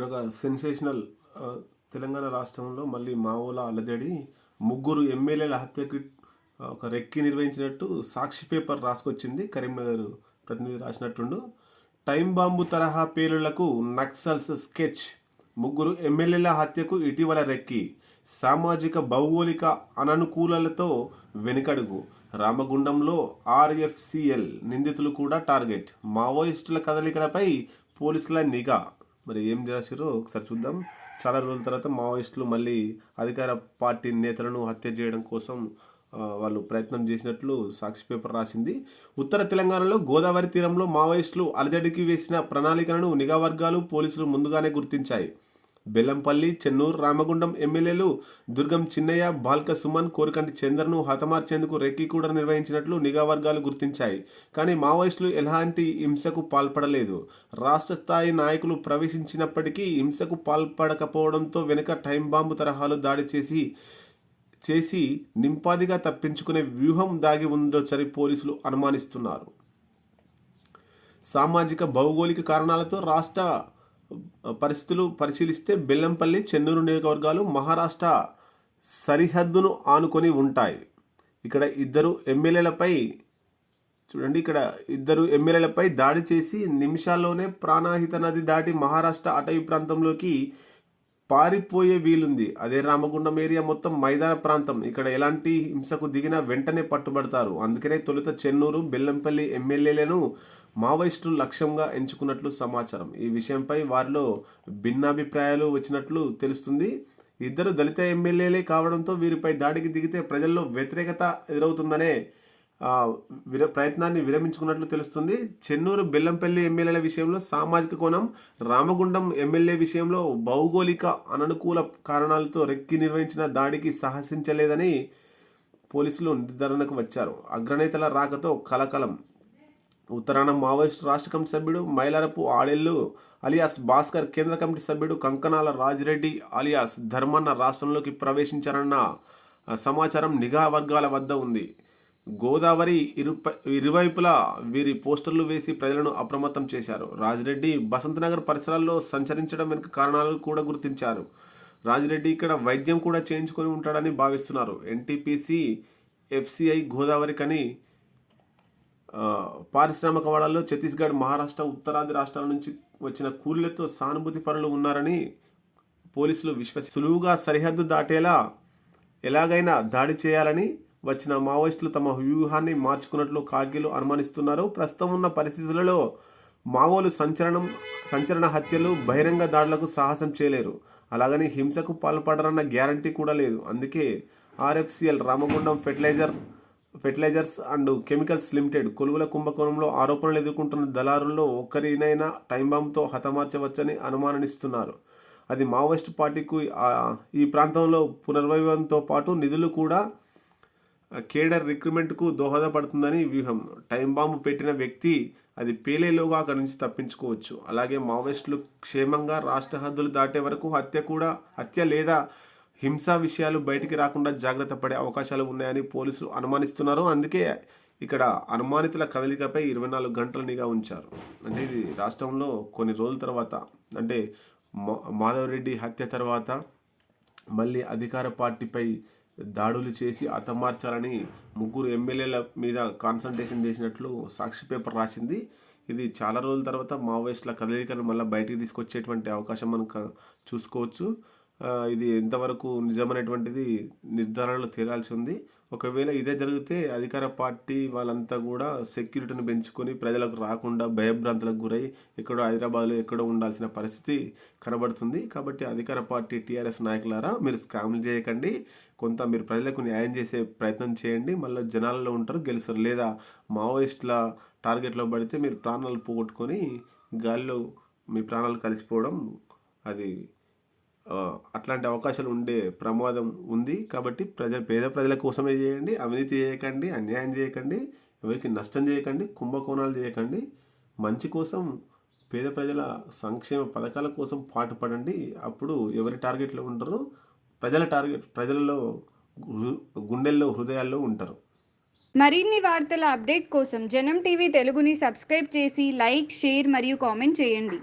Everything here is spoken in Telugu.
ఇక్కడ ఒక సెన్సేషనల్ తెలంగాణ రాష్ట్రంలో మళ్ళీ మావోల అలజడి ముగ్గురు ఎమ్మెల్యేల హత్యకి ఒక రెక్కి నిర్వహించినట్టు సాక్షి పేపర్ రాసుకొచ్చింది. కరీంనగర్ ప్రతినిధి రాసినట్టుండు. టైం బాంబు తరహా పేలులకు నక్సల్స్ స్కెచ్. ముగ్గురు ఎమ్మెల్యేల హత్యకు ఇటీవల రెక్కి. సామాజిక భౌగోళిక అననుకూలలతో వెనుకడుగు. రామగుండంలో ఆర్ఎఫ్సిఎల్ నిందితులు కూడా టార్గెట్. మావోయిస్టుల కదలికలపై పోలీసుల నిఘా. మరి ఏం చేసారో ఒకసారి చూద్దాం. చాలా రోజుల తర్వాత మావోయిస్టులు మళ్ళీ అధికార పార్టీ నేతలను హత్య చేయడం కోసం వాళ్ళు ప్రయత్నం చేసినట్లు సాక్షి పేపర్ రాసింది. ఉత్తర తెలంగాణలో గోదావరి తీరంలో మావోయిస్టులు అలజడికి వేసిన ప్రణాళికలను నిఘా వర్గాలు పోలీసులు ముందుగానే గుర్తించాయి. బెల్లంపల్లి చెన్నూరు రామగుండం ఎమ్మెల్యేలు దుర్గం చిన్నయ్య బాల్క సుమన్ కోరికంటి చంద్రను హతమార్చేందుకు రెక్కి కూడా నిర్వహించినట్లు నిఘా వర్గాలు గుర్తించాయి. కానీ మావోయిస్టులు ఎలాంటి హింసకు పాల్పడలేదు. రాష్ట్ర స్థాయి నాయకులు ప్రవేశించినప్పటికీ హింసకు పాల్పడకపోవడంతో వెనుక టైం బాంబు తరహాలు దాడి చేసి చేసి నింపాదిగా తప్పించుకునే వ్యూహం దాగి ఉండొచ్చని పోలీసులు అనుమానిస్తున్నారు. సామాజిక భౌగోళిక కారణాలతో రాష్ట్ర పరిస్థితులు పరిశీలిస్తే బెల్లంపల్లి చెన్నూరు నియోజకవర్గాలు మహారాష్ట్ర సరిహద్దును ఆనుకొని ఉంటాయి. ఇక్కడ ఇద్దరు ఎమ్మెల్యేలపై చూడండి ఇక్కడ ఇద్దరు ఎమ్మెల్యేలపై దాడి చేసి నిమిషాల్లోనే ప్రాణాహిత నది దాటి మహారాష్ట్ర అటవీ ప్రాంతంలోకి పారిపోయే వీలుంది. అదే రామగుండం ఏరియా మొత్తం మైదాన ప్రాంతం. ఇక్కడ ఎలాంటి హింసకు దిగినా వెంటనే పట్టుబడతారు. అందుకనే తొలుత చెన్నూరు బెల్లంపల్లి ఎమ్మెల్యేలను మావోయిస్టులు లక్ష్యంగా ఎంచుకున్నట్లు సమాచారం. ఈ విషయంపై వారిలో భిన్నాభిప్రాయాలు వచ్చినట్లు తెలుస్తుంది. ఇద్దరు దళిత ఎమ్మెల్యేలే కావడంతో వీరిపై దాడికి దిగితే ప్రజల్లో వ్యతిరేకత ఎదురవుతుందనే విర ప్రయత్నాన్ని విరమించుకున్నట్లు తెలుస్తుంది. చెన్నూరు బెల్లంపల్లి ఎమ్మెల్యేల విషయంలో సామాజిక కోణం రామగుండం ఎమ్మెల్యే విషయంలో భౌగోళిక అననుకూల కారణాలతో రెక్కి నిర్వహించిన దాడికి సాహసించలేదని పోలీసులు నిర్ధారణకు వచ్చారు. అగ్రనేతల రాకతో కలకలం. ఉత్తరాన మావోయిస్ట్ రాష్ట్ర కమిటీ సభ్యుడు మైలారపు ఆడెల్లు అలియాస్ భాస్కర్ కేంద్ర కమిటీ సభ్యుడు కంకనాల రాజిరెడ్డి అలియాస్ ధర్మన్న రాష్ట్రంలోకి ప్రవేశించారన్న సమాచారం నిఘా వర్గాల వద్ద ఉంది. గోదావరి ఇరుప ఇరువైపులా వీరి పోస్టర్లు వేసి ప్రజలను అప్రమత్తం చేశారు. రాజిరెడ్డి బసంతనగర్ పరిసరాల్లో సంచరించడం వెనుక కారణాలు కూడా గుర్తించారు. రాజిరెడ్డి ఇక్కడ వైద్యం కూడా చేయించుకొని ఉంటాడని భావిస్తున్నారు. ఎన్టీపీసీ ఎఫ్సిఐ గోదావరి కని పారిశ్రామిక వాడల్లో ఛత్తీస్గఢ్ మహారాష్ట్ర ఉత్తరాది రాష్ట్రాల నుంచి వచ్చిన కూలీలతో సానుభూతి పనులు ఉన్నారని పోలీసులు విశ్వసి సులువుగా సరిహద్దు దాటేలా ఎలాగైనా దాడి చేయాలని వచ్చిన మావోయిస్టులు తమ వ్యూహాన్ని మార్చుకున్నట్లు కాగ్యులు అనుమానిస్తున్నారు. ప్రస్తుతం ఉన్న పరిస్థితులలో మావోలు సంచలనం సంచలన హత్యలు బహిరంగ దాడులకు సాహసం చేయలేరు. అలాగని హింసకు పాల్పడరన్న గ్యారంటీ కూడా లేదు. అందుకే RFCL Ramagundam fertiliser fertilisers and chemicals limited కొలువుల కుంభకోణంలో ఆరోపణలు ఎదుర్కొంటున్న దళారుల్లో ఒక్కరినైనా టైం బాంబ్తో హతమార్చవచ్చని అనుమానిస్తున్నారు. అది మావోయిస్ట్ పార్టీకు ఈ ప్రాంతంలో పునర్వైవంతో పాటు నిధులు కూడా కేడర్ రిక్రూట్మెంట్కు దోహదపడుతుందని వ్యూహం. టైం బాంబు పెట్టిన వ్యక్తి అది పేలేలోగా అక్కడి నుంచి తప్పించుకోవచ్చు. అలాగే మావోయిస్టులు క్షేమంగా రాష్ట్ర హద్దులు దాటే వరకు హత్య కూడా హత్య లేదా హింసా విషయాలు బయటికి రాకుండా జాగ్రత్త పడే అవకాశాలు ఉన్నాయని పోలీసులు అనుమానిస్తున్నారు. అందుకే ఇక్కడ అనుమానితుల కదలికపై ఇరవై నాలుగు గంటల నిఘా ఉంచారు. అంటే ఇది రాష్ట్రంలో కొన్ని రోజుల తర్వాత అంటే మా- మాధవరెడ్డి హత్య తర్వాత మళ్ళీ అధికార పార్టీపై దాడులు చేసి హతమార్చాలని ముగ్గురు ఎమ్మెల్యేల మీద కాన్సన్ట్రేషన్ చేసినట్లు సాక్షి పేపర్ రాసింది. ఇది చాలా రోజుల తర్వాత మావోయిస్టుల కదలికలు మళ్ళీ బయటికి తీసుకొచ్చేటువంటి అవకాశం మనం చూసుకోవచ్చు. ఇది ఎంతవరకు నిజమైనటువంటిది నిర్ధారణలో తేలాల్సి ఉంది. ఒకవేళ ఇదే జరిగితే అధికార పార్టీ వాళ్ళంతా కూడా సెక్యూరిటీని పెంచుకొని ప్రజలకు రాకుండా భయభ్రాంతులకు గురై ఎక్కడో హైదరాబాద్లో ఎక్కడో ఉండాల్సిన పరిస్థితి కనబడుతుంది. కాబట్టి అధికార పార్టీ టీఆర్ఎస్ నాయకులారా మీరు స్కామ్లు చేయకండి. కొంత మీరు ప్రజలకు న్యాయం చేసే ప్రయత్నం చేయండి. మళ్ళీ జనాలలో ఉంటారు గెలుస్తారు. లేదా మావోయిస్టుల టార్గెట్లో పడితే మీరు ప్రాణాలు పోగొట్టుకొని గాల్లో మీ ప్రాణాలు కలిసిపోవడం అది అట్లాంటి అవకాశాలు ఉండే ప్రమాదం ఉంది కాబట్టి ప్రజ పేద ప్రజల కోసమే చేయండి అవినీతి చేయకండి అన్యాయం చేయకండి ఎవరికి నష్టం చేయకండి కుంభకోణాలు చేయకండి. మంచి కోసం పేద ప్రజల సంక్షేమ పథకాల కోసం పాటుపడండి. అప్పుడు ఎవరి టార్గెట్లో ఉంటారో ప్రజల టార్గెట్ ప్రజలలో గుండెల్లో హృదయాల్లో ఉంటారు. మరిన్ని వార్తల అప్డేట్ కోసం జనం టీవీ తెలుగుని సబ్స్క్రైబ్ చేసి లైక్ షేర్ మరియు కామెంట్ చేయండి.